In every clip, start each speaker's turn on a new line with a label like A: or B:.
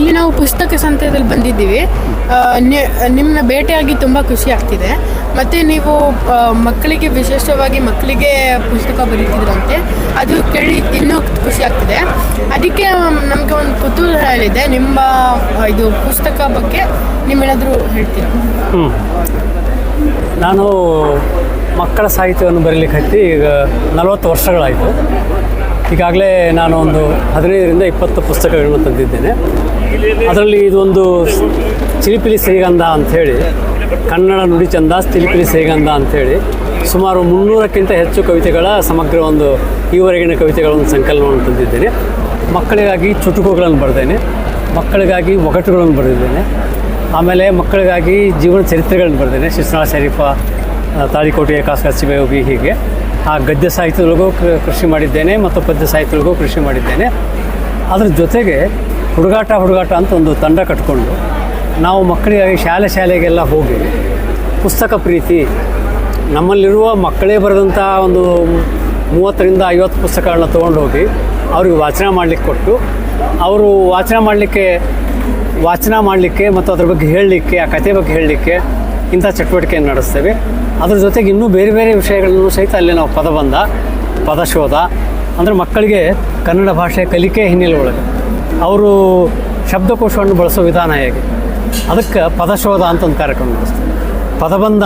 A: ಇಲ್ಲಿ ನಾವು ಪುಸ್ತಕ ಸಂತೆಯಲ್ಲಿ ಬಂದಿದ್ದೀವಿ. ನಿಮ್ಮನ್ನ ಭೇಟಿಯಾಗಿ ತುಂಬ ಖುಷಿ ಆಗ್ತಿದೆ. ಮತ್ತು ನೀವು ಮಕ್ಕಳಿಗೆ ವಿಶೇಷವಾಗಿ ಮಕ್ಕಳಿಗೆ ಪುಸ್ತಕ ಬರೀತಿದ್ರಂತೆ, ಅದು ಕೇಳಿ ಇನ್ನೂ ಖುಷಿ ಆಗ್ತಿದೆ. ಅದಕ್ಕೆ ನಮಗೆ ಒಂದು ಕುತೂಹಲ ಇದೆ ನಿಮ್ಮ ಇದು ಪುಸ್ತಕ ಬಗ್ಗೆ ನೀವೇನಾದರೂ ಹೇಳ್ತೀರಾ?
B: ನಾನು ಮಕ್ಕಳ ಸಾಹಿತ್ಯವನ್ನು ಬರೀಲಿಕ್ಕೆ ಹತ್ತಿ ಈಗ ನಲವತ್ತು ವರ್ಷಗಳಾಯಿತು. ಈಗಾಗಲೇ ನಾನು ಒಂದು ಹದಿನೈದರಿಂದ ಇಪ್ಪತ್ತು ಪುಸ್ತಕಗಳನ್ನು ತಂದಿದ್ದೇನೆ. ಅದರಲ್ಲಿ ಇದೊಂದು ಚಿಲಿಪಿಲಿ ಶ್ರೀಗಂಧ ಅಂಥೇಳಿ, ಕನ್ನಡ ನುಡಿ ಚಂದ ಚಿಲಿಪಿಲಿ ಶ್ರೀಗಂಧ ಅಂಥೇಳಿ, ಸುಮಾರು ಮುನ್ನೂರಕ್ಕಿಂತ ಹೆಚ್ಚು ಕವಿತೆಗಳ ಸಮಗ್ರ ಒಂದು ಈವರೆಗಿನ ಕವಿತೆಗಳ ಒಂದು ಸಂಕಲನವನ್ನು ತಂದಿದ್ದೇನೆ. ಮಕ್ಕಳಿಗಾಗಿ ಚುಟುಕುಗಳನ್ನು ಬರೆದೇನೆ, ಮಕ್ಕಳಿಗಾಗಿ ಒಗಟುಗಳನ್ನು ಬರೆದಿದ್ದೇನೆ, ಆಮೇಲೆ ಮಕ್ಕಳಿಗಾಗಿ ಜೀವನ ಚರಿತ್ರೆಗಳನ್ನು ಬರೆದೇನೆ, ಶಿಸ್ನಾಳ ಶರೀಫ ತಾಳಿಕೋಟೆಯ ಕಾಸಕಾಸಿಬೆ ಹೋಗಿ ಆ ಗದ್ಯ ಸಾಹಿತ್ಯದೊಳಗೂ ಕೃಷಿ ಮಾಡಿದ್ದೇನೆ ಮತ್ತು ಪದ್ಯ ಸಾಹಿತ್ಯದೊಳಗೂ ಕೃಷಿ ಮಾಡಿದ್ದೇನೆ. ಅದರ ಜೊತೆಗೆ ಹುಡುಗಾಟ ಹುಡುಗಾಟ ಅಂತ ಒಂದು ತಂಡ ಕಟ್ಕೊಂಡು ನಾವು ಮಕ್ಕಳಿಗಾಗಿ ಶಾಲೆ ಶಾಲೆಗೆಲ್ಲ ಹೋಗಿ ಪುಸ್ತಕ ಪ್ರೀತಿ, ನಮ್ಮಲ್ಲಿರುವ ಮಕ್ಕಳೇ ಬರೆದಂಥ ಒಂದು ಮೂವತ್ತರಿಂದ ಐವತ್ತು ಪುಸ್ತಕಗಳನ್ನ ತೊಗೊಂಡು ಹೋಗಿ ಅವ್ರಿಗೆ ವಾಚನ ಮಾಡಲಿಕ್ಕೆ ಕೊಟ್ಟು, ಅವರು ವಾಚನ ಮಾಡಲಿಕ್ಕೆ ವಾಚನ ಮಾಡಲಿಕ್ಕೆ ಮತ್ತು ಅದ್ರ ಬಗ್ಗೆ ಹೇಳಲಿಕ್ಕೆ, ಆ ಕತೆ ಬಗ್ಗೆ ಹೇಳಲಿಕ್ಕೆ ಇಂಥ ಚಟುವಟಿಕೆಯನ್ನು ನಡೆಸ್ತೇವೆ. ಅದ್ರ ಜೊತೆಗೆ ಇನ್ನೂ ಬೇರೆ ಬೇರೆ ವಿಷಯಗಳನ್ನು ಸಹಿತ ಅಲ್ಲಿ ನಾವು ಪದಬಂಧ, ಪದಶೋಧ, ಅಂದರೆ ಮಕ್ಕಳಿಗೆ ಕನ್ನಡ ಭಾಷೆ ಕಲಿಕೆ ಹಿನ್ನೆಲೆ ಒಳಗೆ. ಅವರು ಶಬ್ದಕೋಶವನ್ನು ಬಳಸೋ ವಿಧಾನ ಹೇಗೆ? ಅದಕ್ಕೆ ಪದಶೋಧ ಅಂತ ಒಂದು ಕಾರ್ಯಕ್ರಮ ನಡೆಸ್ತೀವಿ ಪದಬಂಧ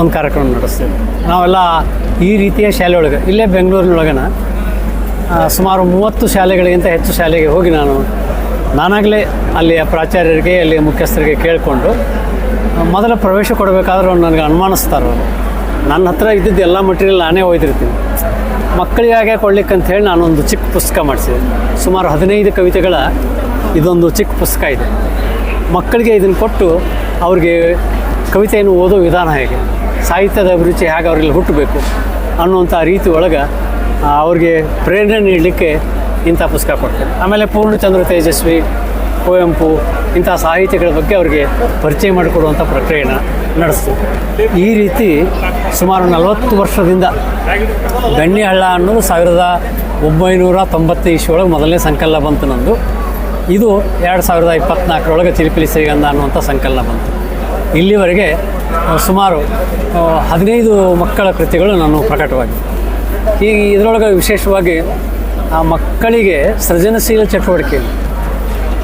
B: ಒಂದು ಕಾರ್ಯಕ್ರಮ ನಡೆಸ್ತೀವಿ ನಾವೆಲ್ಲ ಈ ರೀತಿಯ ಶಾಲೆಯೊಳಗೆ, ಇಲ್ಲೇ ಬೆಂಗಳೂರಿನೊಳಗನ ಸುಮಾರು ಮೂವತ್ತು ಶಾಲೆಗಳಿಗಿಂತ ಹೆಚ್ಚು ಶಾಲೆಗೆ ಹೋಗಿ ನಾನು ನಾನಾಗಲೇ ಅಲ್ಲಿಯ ಪ್ರಾಚಾರ್ಯರಿಗೆ, ಅಲ್ಲಿಯ ಮುಖ್ಯಸ್ಥರಿಗೆ ಕೇಳಿಕೊಂಡು ಮೊದಲ ಪ್ರವೇಶ ಕೊಡಬೇಕಾದ್ರೆ ಅವ್ರು ನನಗೆ ಅನುಮಾನಿಸ್ತಾರೆ ನನ್ನ ಹತ್ರ ಇದ್ದಿದ್ದು ಎಲ್ಲ ಮಟೀರಿಯಲ್ ನಾನೇ ಒಯ್ದಿರ್ತೀನಿ ಮಕ್ಕಳಿಗಾಗೆ ಕೊಡ್ಲಿಕ್ಕೆ ಹೇಳಿ ನಾನೊಂದು ಚಿಕ್ಕ ಪುಸ್ತಕ ಮಾಡಿಸಿದೆ. ಸುಮಾರು ಹದಿನೈದು ಕವಿತೆಗಳ ಇದೊಂದು ಚಿಕ್ಕ ಪುಸ್ತಕ ಇದೆ. ಮಕ್ಕಳಿಗೆ ಇದನ್ನು ಕೊಟ್ಟು ಅವ್ರಿಗೆ ಕವಿತೆಯನ್ನು ಓದೋ ವಿಧಾನ ಹೇಗೆ? ಸಾಹಿತ್ಯದ ಅಭಿರುಚಿ ಹೇಗೆ ಅವರಲ್ಲಿ ಹುಟ್ಟಬೇಕು ಅನ್ನುವಂಥ ರೀತಿ ಒಳಗೆ ಅವ್ರಿಗೆ ಪ್ರೇರಣೆ ನೀಡಲಿಕ್ಕೆ ಇಂಥ ಪುಸ್ತಕ ಕೊಡ್ತೇನೆ. ಆಮೇಲೆ ಪೂರ್ಣಚಂದ್ರ ತೇಜಸ್ವಿ ಕುವೆಂಪು ಇಂಥ ಸಾಹಿತ್ಯಗಳ ಬಗ್ಗೆ ಅವರಿಗೆ ಪರಿಚಯ ಮಾಡಿಕೊಡುವಂಥ ಪ್ರಕ್ರಿಯೆನ ನಡೆಸ್ತು ಈ ರೀತಿ ಸುಮಾರು ನಲವತ್ತು ವರ್ಷದಿಂದ ಗಣ್ಯಹಳ್ಳ ಅನ್ನೋದು ಸಾವಿರದ ಒಂಬೈನೂರ ತೊಂಬತ್ತು ಮೊದಲನೇ ಸಂಕಲನ ಬಂತು ನಂದು. ಇದು ಎರಡು ಸಾವಿರದ ಇಪ್ಪತ್ನಾಲ್ಕರೊಳಗೆ ಚಿಲಿಪಿಲಿ ಶ್ರೀಗಂಧ ಅನ್ನುವಂಥ ಸಂಕಲನ ಬಂತು. ಇಲ್ಲಿವರೆಗೆ ಸುಮಾರು ಹದಿನೈದು ಮಕ್ಕಳ ಕೃತಿಗಳು ನಾನು ಪ್ರಕಟವಾಗಿವೆ ಈ, ಇದರೊಳಗೆ ವಿಶೇಷವಾಗಿ ಆ ಮಕ್ಕಳಿಗೆ ಸೃಜನಶೀಲ ಚಟುವಟಿಕೆ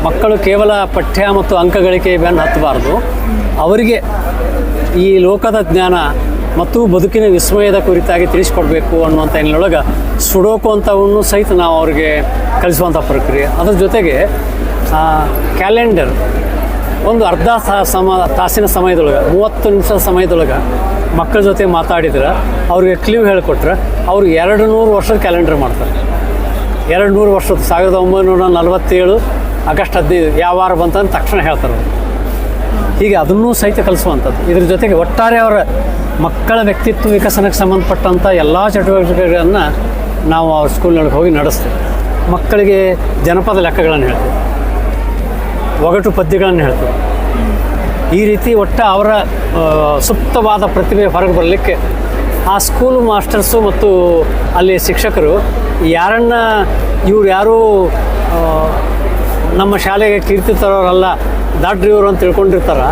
B: ಮಕ್ಕಳು ಕೇವಲ ಪಠ್ಯ ಮತ್ತು ಅಂಕಗಳಿಕೆ ಬೆನ್ನು ಹತ್ತಬಾರ್ದು. ಅವರಿಗೆ ಈ ಲೋಕದ ಜ್ಞಾನ ಮತ್ತು ಬದುಕಿನ ವಿಸ್ಮಯದ ಕುರಿತಾಗಿ ತಿಳಿಸ್ಕೊಡ್ಬೇಕು ಅನ್ನುವಂಥ ಹಿನ್ನೆಲೆಯೊಳಗೆ ಸುಡೋಕು ಅಂತವನ್ನು ಸಹಿತ ನಾವು ಅವರಿಗೆ ಕಲಿಸುವಂಥ ಪ್ರಕ್ರಿಯೆ. ಅದ್ರ ಜೊತೆಗೆ ಕ್ಯಾಲೆಂಡರ್ ಒಂದು ಅರ್ಧ ಸಮ, ತಾಸಿನ ಸಮಯದೊಳಗೆ, ಮೂವತ್ತು ನಿಮಿಷದ ಸಮಯದೊಳಗೆ ಮಕ್ಕಳ ಜೊತೆ ಮಾತಾಡಿದ್ರೆ ಅವ್ರಿಗೆ ಕ್ಲೀವ್ ಹೇಳಿಕೊಟ್ರೆ ಅವರು ಎರಡು ನೂರು ವರ್ಷದ ಕ್ಯಾಲೆಂಡರ್ ಮಾಡ್ತಾರೆ. ಎರಡು ನೂರು ವರ್ಷದ, ಸಾವಿರದ ಒಂಬೈನೂರ ನಲವತ್ತೇಳು ಆಗಸ್ಟ್ ಹದಿನೈದು ಯಾವ ವಾರ ಬಂತಂತ ತಕ್ಷಣ ಹೇಳ್ತಾರೆ ಹೀಗೆ ಅದನ್ನೂ ಸಹಿತ ಕಲಿಸುವಂಥದ್ದು. ಇದ್ರ ಜೊತೆಗೆ ಒಟ್ಟಾರೆ ಅವರ ಮಕ್ಕಳ ವ್ಯಕ್ತಿತ್ವ ವಿಕಸನಕ್ಕೆ ಸಂಬಂಧಪಟ್ಟಂಥ ಎಲ್ಲ ಚಟುವಟಿಕೆಗಳನ್ನು ನಾವು ಅವ್ರ ಸ್ಕೂಲ್ನೊಳಗೆ ಹೋಗಿ ನಡೆಸ್ತೇವೆ. ಮಕ್ಕಳಿಗೆ ಜನಪದ ಲೆಕ್ಕಗಳನ್ನು ಹೇಳ್ತೇವೆ. ಒಗಟು ಪದ್ಯಗಳನ್ನು ಹೇಳ್ತೇವೆ. ಈ ರೀತಿ ಒಟ್ಟು ಅವರ ಸುಪ್ತವಾದ ಪ್ರತಿಭೆ ಹೊರಗೆ ಬರಲಿಕ್ಕೆ ಆ ಸ್ಕೂಲ್ ಮಾಸ್ಟರ್ಸು ಮತ್ತು ಅಲ್ಲಿ ಶಿಕ್ಷಕರು ಯಾರನ್ನ ಇವ್ರು ಯಾರೂ ನಮ್ಮ ಶಾಲೆಗೆ ಕೀರ್ತಿ ತರೋರಲ್ಲ ದಾಟ್ರಿಯವರು ಅಂತ ತಿಳ್ಕೊಂಡಿರ್ತಾರೆ.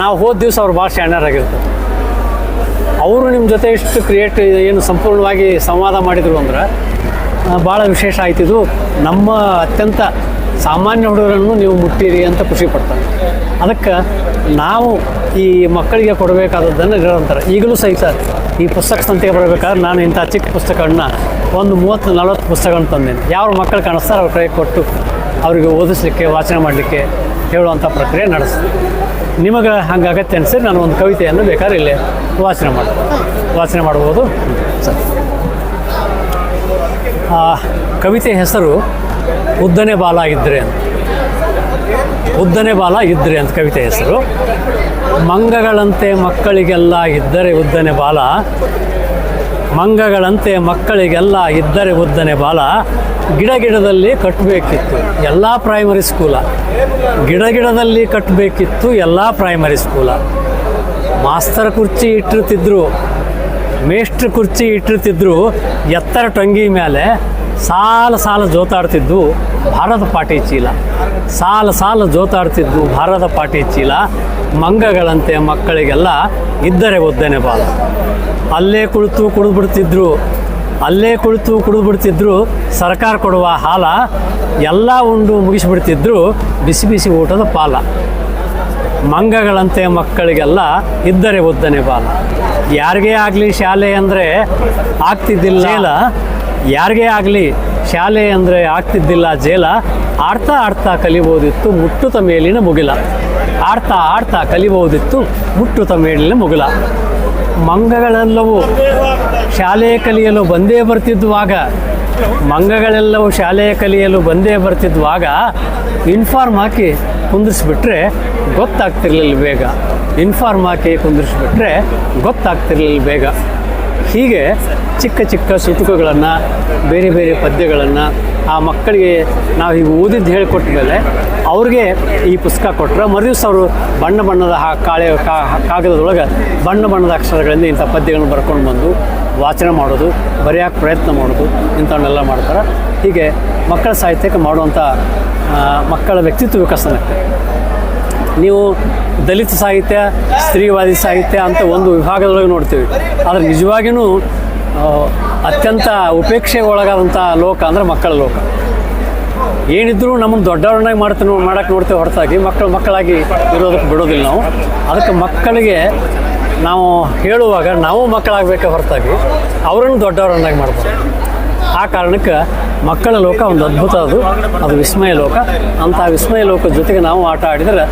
B: ನಾವು ಹೋದ ದಿವಸ ಅವ್ರು ಭಾಳ ಶಾಣ್ಯರಾಗಿರ್ತಾರೆ ಅವರು ನಿಮ್ಮ ಜೊತೆ ಇಷ್ಟು ಕ್ರಿಯೇಟ್ ಏನು ಸಂಪೂರ್ಣವಾಗಿ ಸಂವಾದ ಮಾಡಿದರು ಅಂದ್ರೆ ಭಾಳ ವಿಶೇಷ ಆಯ್ತಿದು ನಮ್ಮ ಅತ್ಯಂತ ಸಾಮಾನ್ಯ ಹುಡುಗರನ್ನು ನೀವು ಮುಟ್ಟಿರಿ ಅಂತ ಖುಷಿ ಪಡ್ತಾರೆ. ಅದಕ್ಕೆ ನಾವು ಈ ಮಕ್ಕಳಿಗೆ ಕೊಡಬೇಕಾದದ್ದನ್ನು ನಿರಂತರ. ಈಗಲೂ ಸಹಿತ ಈ ಪುಸ್ತಕ ಸಂತೆಗೆ ಬರಬೇಕಾದ್ರೆ ನಾನು ಇಂಥ ಚಿಕ್ಕ ಪುಸ್ತಕಗಳನ್ನ ಒಂದು ಮೂವತ್ತು ನಲವತ್ತು ಪುಸ್ತಕಗಳನ್ನ ತಂದೇನೆ ಯಾವ ಮಕ್ಕಳು ಕಾಣಿಸ್ತಾರೆ ಅವ್ರ ಕೈ ಕೊಟ್ಟು ಅವರಿಗೆ ಓದಿಸ್ಲಿಕ್ಕೆ ವಾಚನ ಮಾಡಲಿಕ್ಕೆ ಹೇಳುವಂಥ ಪ್ರಕ್ರಿಯೆ ನಡೆಸ್ತೀನಿ ನಿಮಗೆ ಹಂಗಾಗತ್ತೆ ಅನಿಸಿದ್ರೆ ನಾನು ಒಂದು ಕವಿತೆಯನ್ನು ಬೇಕಾದ್ರೆ ಇಲ್ಲಿ ವಾಚನ ಮಾಡ್ಬೋದು ವಾಚನೆ ಮಾಡ್ಬೋದು. ಸರ್ ಆ, ಕವಿತೆ ಹೆಸರು ಉದ್ದನೆ ಬಾಲ ಇದ್ದರೆ ಅಂತ. ಉದ್ದನೆ ಬಾಲ ಇದ್ದರೆ ಅಂತ ಕವಿತೆ ಹೆಸರು. ಮಂಗಗಳಂತೆ ಮಕ್ಕಳಿಗೆಲ್ಲ ಇದ್ದರೆ ಉದ್ದನೆ ಬಾಲ. ಮಂಗಗಳಂತೆ ಮಕ್ಕಳಿಗೆಲ್ಲ ಇದ್ದರೆ ಉದ್ದನೆ ಬಾಲ ಗಿಡ ಗಿಡದಲ್ಲಿ ಕಟ್ಟಬೇಕಿತ್ತು ಎಲ್ಲ ಪ್ರೈಮರಿ ಸ್ಕೂಲ ಗಿಡ ಗಿಡದಲ್ಲಿ ಕಟ್ಟಬೇಕಿತ್ತು ಎಲ್ಲ ಪ್ರೈಮರಿ ಸ್ಕೂಲ ಮಾಸ್ತರ್ ಕುರ್ಚಿ ಇಟ್ಟಿರ್ತಿದ್ರು, ಮೇಷ್ಟ್ರ ಕುರ್ಚಿ ಇಟ್ಟಿರ್ತಿದ್ರು, ಎತ್ತರ ಟೊಂಗಿ ಮೇಲೆ ಸಾಲ ಸಾಲ ಜೋತಾಡ್ತಿದ್ದು ಭಾರತ ಪಾಟಿ ಚೀಲ. ಸಾಲ ಸಾಲ ಜೋತಾಡ್ತಿದ್ದು ಭಾರತ ಪಾಟಿ ಚೀಲ. ಮಂಗಗಳಂತೆ ಮಕ್ಕಳಿಗೆಲ್ಲ ಇದ್ದರೆ ಒದ್ದನೆ ಬಾಲ. ಅಲ್ಲೇ ಕುಳಿತು ಕುಡಿದ್ಬಿಡ್ತಿದ್ರು, ಅಲ್ಲೇ ಕುಳಿತು ಕುಡಿದ್ಬಿಡ್ತಿದ್ರು, ಸರ್ಕಾರ ಕೊಡುವ ಹಾಲ ಎಲ್ಲ ಉಂಡು ಮುಗಿಸಿಬಿಡ್ತಿದ್ರು, ಬಿಸಿ ಬಿಸಿ ಊಟದ ಪಾಲ. ಮಂಗಗಳಂತೆ ಮಕ್ಕಳಿಗೆಲ್ಲ ಇದ್ದರೆ ಒದ್ದನೆ ಬಾಲ. ಯಾರಿಗೇ ಆಗಲಿ ಶಾಲೆ ಅಂದರೆ ಆಗ್ತಿದ್ದಿಲ್ಲ. ಯಾರಿಗೇ ಆಗಲಿ ಶಾಲೆ ಅಂದರೆ ಆಗ್ತಿದ್ದಿಲ್ಲ, ಜೇಲ. ಆಡ್ತಾ ಆಡ್ತಾ ಕಲಿಬೋದಿತ್ತು, ಮುಟ್ಟುತ ಮೇಲಿನ ಮುಗಿಲ. ಆಡ್ತಾ ಆಡ್ತಾ ಕಲಿಬೋದಿತ್ತು, ಮುಟ್ಟುತ ಮೇಲಿನ ಮುಗಿಲ. ಮಂಗಗಳೆಲ್ಲವೂ ಶಾಲೆ ಕಲಿಯಲು ಬಂದೇ ಬರ್ತಿದ್ದುವಾಗ, ಮಂಗಗಳೆಲ್ಲವೂ ಶಾಲೆ ಕಲಿಯಲು ಬಂದೇ ಬರ್ತಿದ್ದುವಾಗ ಇನ್ಫಾರ್ಮ್ ಹಾಕಿ ಕುಂದಿಸ್ಬಿಟ್ರೆ ಗೊತ್ತಾಗ್ತಿರ್ಲಿಲ್ಲ ಬೇಗ. ಇನ್ಫಾರ್ಮ್ ಹಾಕಿ ಕುಂದಿಸ್ಬಿಟ್ರೆ ಗೊತ್ತಾಗ್ತಿರ್ಲಿಲ್ಲ ಬೇಗ. ಹೀಗೆ ಚಿಕ್ಕ ಚಿಕ್ಕ ಸುತುಕುಗಳನ್ನು ಬೇರೆ ಬೇರೆ ಪದ್ಯಗಳನ್ನು ಆ ಮಕ್ಕಳಿಗೆ ನಾವು ಈಗ ಓದಿದ್ದು ಹೇಳಿಕೊಟ್ಟ ಮೇಲೆ ಅವ್ರಿಗೆ ಈ ಪುಸ್ತಕ ಕೊಟ್ಟರೆ ಮರುದಿವ್ಸ ಅವರು ಬಣ್ಣ ಬಣ್ಣದ ಹಾ ಕಾಳೆ ಕಾಗದದೊಳಗೆ ಬಣ್ಣ ಬಣ್ಣದ ಅಕ್ಷರಗಳಿಂದ ಇಂಥ ಪದ್ಯಗಳನ್ನು ಬರ್ಕೊಂಡು ಬಂದು ವಾಚನ ಮಾಡೋದು, ಬರೆಯೋಕ್ಕೆ ಪ್ರಯತ್ನ ಮಾಡೋದು, ಇಂಥವನ್ನೆಲ್ಲ ಮಾಡ್ತಾರೆ. ಹೀಗೆ ಮಕ್ಕಳ ಸಾಹಿತ್ಯಕ್ಕೆ ಮಾಡುವಂಥ ಮಕ್ಕಳ ವ್ಯಕ್ತಿತ್ವ ವಿಕಸನಕ್ಕೆ. ನೀವು ದಲಿತ ಸಾಹಿತ್ಯ ಸ್ತ್ರೀವಾದಿ ಸಾಹಿತ್ಯ ಅಂತ ಒಂದು ವಿಭಾಗದೊಳಗೆ ನೋಡ್ತೀವಿ. ಆದರೆ ನಿಜವಾಗಿಯೂ ಅತ್ಯಂತ ಉಪೇಕ್ಷೆಗೆ ಒಳಗಾದಂಥ ಲೋಕ ಅಂದರೆ ಮಕ್ಕಳ ಲೋಕ. ಏನಿದ್ರೂ ನಮ್ಮನ್ನು ದೊಡ್ಡವ್ರನ್ನಾಗಿ ಮಾಡ್ತೀವಿ ಮಾಡೋಕ್ಕೆ ನೋಡ್ತೇವೆ ಹೊರತಾಗಿ ಮಕ್ಕಳು ಮಕ್ಕಳಾಗಿ ಇರೋದಕ್ಕೆ ಬಿಡೋದಿಲ್ಲ ನಾವು. ಅದಕ್ಕೆ ಮಕ್ಕಳಿಗೆ ನಾವು ಹೇಳುವಾಗ ನಾವು ಮಕ್ಕಳಾಗಬೇಕೆ ಹೊರತಾಗಿ ಅವರನ್ನು ದೊಡ್ಡವರನ್ನಾಗಿ ಮಾಡ್ಬೋದು. ಆ ಕಾರಣಕ್ಕೆ ಮಕ್ಕಳ ಲೋಕ ಒಂದು ಅದ್ಭುತ ಅದು ಅದು ವಿಸ್ಮಯ ಲೋಕ. ಅಂಥ ವಿಸ್ಮಯ ಲೋಕದ ಜೊತೆಗೆ ನಾವು ಆಟ ಆಡಿದರೆ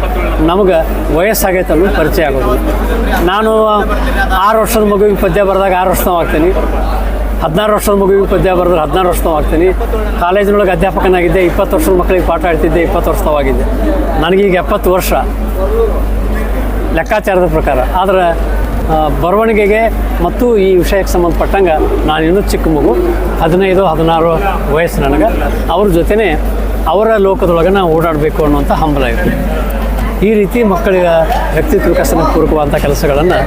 B: ನಮಗೆ ವಯಸ್ಸಾಗೈತೆ ಅನ್ನೋದು ಪರಿಚಯ ಆಗೋದು ನಾನು ಆರು ವರ್ಷದ ಮಗುವಿಗೆ ಪದ್ಯ ಬರೆದಾಗ ಆರು ವರ್ಷ ಆಗ್ತೀನಿ ಹದಿನಾರು ವರ್ಷದ ಮಗುವಿಗೆ ಪದ್ಯ ಬರೆದ್ರೆ ಹದಿನಾರು ವರ್ಷ ಆಗ್ತೀನಿ ಕಾಲೇಜಿನೊಳಗೆ ಅಧ್ಯಾಪಕನಾಗಿದ್ದೆ, ಇಪ್ಪತ್ತು ವರ್ಷದ ಮಕ್ಕಳಿಗೆ ಪಾಠ ಆಡ್ತಿದ್ದೆ, ಇಪ್ಪತ್ತು ವರ್ಷವಾಗಿದ್ದೆ ನನಗೀಗ ಎಪ್ಪತ್ತು ವರ್ಷ. ಲೆಕ್ಕಾಚಾರದ ಪ್ರಕಾರ. ಆದರೆ ಬರವಣಿಗೆಗೆ ಮತ್ತು ಈ ವಿಷಯಕ್ಕೆ ಸಂಬಂಧಪಟ್ಟಂಗೆ ನಾನು ಇನ್ನೂ ಚಿಕ್ಕ ಮಗು, ಹದಿನೈದು, ಹದಿನಾರು ವಯಸ್ಸು ನನಗೆ. ಅವ್ರ ಜೊತೆನೇ ಅವರ ಲೋಕದೊಳಗೆ ನಾವು ಓಡಾಡಬೇಕು ಅನ್ನುವಂಥ ಹಂಬಲ ಇದೆ ಈ ರೀತಿ ಮಕ್ಕಳಿಗೆ ವ್ಯಕ್ತಿತ್ವ ವಿಕಸನ ಪೂರಕವಾದಂಥ ಕೆಲಸಗಳನ್ನು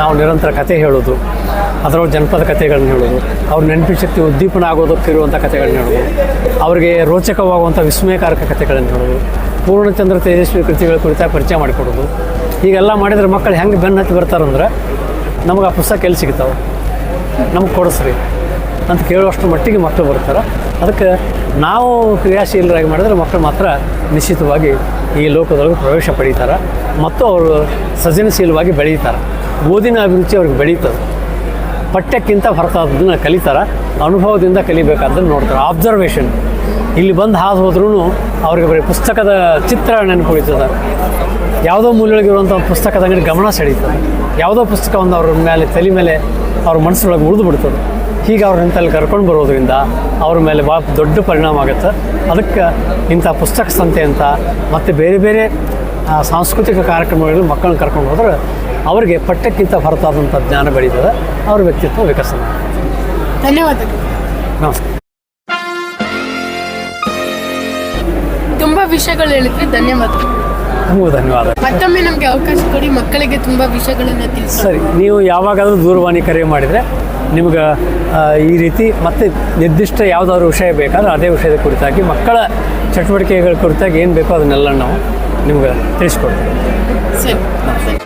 B: ನಾವು ನಿರಂತರ ಕತೆ ಹೇಳೋದು, ಅದರೊಳಗೆ ಜನಪದ ಕಥೆಗಳನ್ನ ಹೇಳೋದು, ಅವ್ರ ನೆನಪಿನ ಶಕ್ತಿ ಉದ್ದೀಪನ ಆಗೋದಕ್ಕಿರುವಂಥ ಕಥೆಗಳನ್ನ ಹೇಳೋದು, ಅವರಿಗೆ ರೋಚಕವಾಗುವಂಥ ವಿಸ್ಮಯಕಾರಕ ಕಥೆಗಳನ್ನು ಹೇಳೋದು ಪೂರ್ಣಚಂದ್ರ ತೇಜಸ್ವಿ ಕೃತಿಗಳ ಕುರಿತಾಗಿ ಪರಿಚಯ ಮಾಡಿಕೊಡೋದು ಹೀಗೆಲ್ಲ ಮಾಡಿದ್ರೆ ಮಕ್ಕಳು ಹೆಂಗೆ ಬೆನ್ನು ಹತ್ತಿ ಬರ್ತಾರಂದ್ರೆ ನಮಗೆ ಆ ಪುಸ್ತಕ ಎಲ್ಲಿ ಸಿಗ್ತಾವೆ? ನಮ್ಗೆ ಕೊಡಿಸ್ರಿ ಅಂತ ಕೇಳುವಷ್ಟು ಮಟ್ಟಿಗೆ ಮಕ್ಕಳು ಬರ್ತಾರೆ. ಅದಕ್ಕೆ ನಾವು ಕ್ರಿಯಾಶೀಲರಾಗಿ ಮಾಡಿದ್ರೆ ಮಕ್ಕಳು ಮಾತ್ರ ನಿಶ್ಚಿತವಾಗಿ ಈ ಲೋಕದೊಳಗೆ ಪ್ರವೇಶ ಪಡೀತಾರೆ. ಮತ್ತು ಅವರು ಸೃಜನಶೀಲವಾಗಿ ಬೆಳೀತಾರೆ. ಓದಿನ ಅಭಿರುಚಿ ಅವ್ರಿಗೆ ಬೆಳೀತದೆ. ಪಠ್ಯಕ್ಕಿಂತ ಹೊರತಾದ್ದನ್ನು ಕಲಿತಾರೆ. ಅನುಭವದಿಂದ ಕಲಿಬೇಕಾದ್ದನ್ನು ನೋಡ್ತಾರೆ. ಆಬ್ಸರ್ವೇಷನ್ ಇಲ್ಲಿ ಬಂದು ಹಾದು ಹೋದ್ರೂ ಅವ್ರಿಗೆ ಬರೀ ಪುಸ್ತಕದ ಚಿತ್ರ ನೆನಪುಳಿತದೆ. ಯಾವುದೋ ಮೂಲೆಯೊಳಗಿರುವಂಥ ಪುಸ್ತಕದ ಅಂಗಡಿ ಗಮನ ಸೆಳೀತದೆ. ಯಾವುದೋ ಪುಸ್ತಕ ಒಂದು ಅವ್ರ ಮೇಲೆ ತಲೆ ಮೇಲೆ ಅವ್ರ ಮನಸ್ಸೊಳಗೆ ಉಳಿದು ಬಿಡ್ತದೆ. ಹೀಗೆ ಅವ್ರ ನಿಂತಲ್ಲಿ ಕರ್ಕೊಂಡು ಬರೋದ್ರಿಂದ ಅವ್ರ ಮೇಲೆ ಭಾಳ ದೊಡ್ಡ ಪರಿಣಾಮ ಆಗುತ್ತೆ. ಅದಕ್ಕೆ ಇಂಥ ಪುಸ್ತಕ ಸಂತೆ ಅಂತ ಮತ್ತು ಬೇರೆ ಬೇರೆ ಸಾಂಸ್ಕೃತಿಕ ಕಾರ್ಯಕ್ರಮಗಳಲ್ಲಿ ಮಕ್ಕಳನ್ನ ಕರ್ಕೊಂಡು ಹೋದ್ರೆ ಅವರಿಗೆ ಪಠ್ಯಕ್ಕಿಂತ ಹೊರತಾದಂಥ ಜ್ಞಾನ ಬೆಳೀತದೆ. ಅವ್ರ ವ್ಯಕ್ತಿತ್ವ ವಿಕಸನ.
A: ಧನ್ಯವಾದಗಳು.
B: ನಮಸ್ಕಾರ.
A: ವಿಷಯಗಳು ಹೇಳಿದ್ವಿ ಧನ್ಯವಾದ.
B: ತುಂಬಾ ಧನ್ಯವಾದ.
A: ಮತ್ತೊಮ್ಮೆ ನಮಗೆ ಅವಕಾಶ ಕೊಡಿ ಮಕ್ಕಳಿಗೆ ತುಂಬ ವಿಷಯಗಳನ್ನು ತಿಳಿಸಿ
B: ಸರಿ ನೀವು ಯಾವಾಗಾದರೂ ದೂರವಾಣಿ ಕರೆ ಮಾಡಿದರೆ ನಿಮ್ಗೆ ಈ ರೀತಿ ಮತ್ತೆ ನಿರ್ದಿಷ್ಟ ಯಾವುದಾದ್ರು ವಿಷಯ ಬೇಕಾದ್ರೆ ಅದೇ ವಿಷಯದ ಕುರಿತಾಗಿ ಮಕ್ಕಳ ಚಟುವಟಿಕೆಗಳ ಕುರಿತಾಗಿ ಏನು ಬೇಕೋ ಅದನ್ನೆಲ್ಲ ನಾವು ನಿಮ್ಗೆ ತಿಳಿಸ್ಕೊಡ್ತೀವಿ.
A: ಸರಿ ಸರಿ.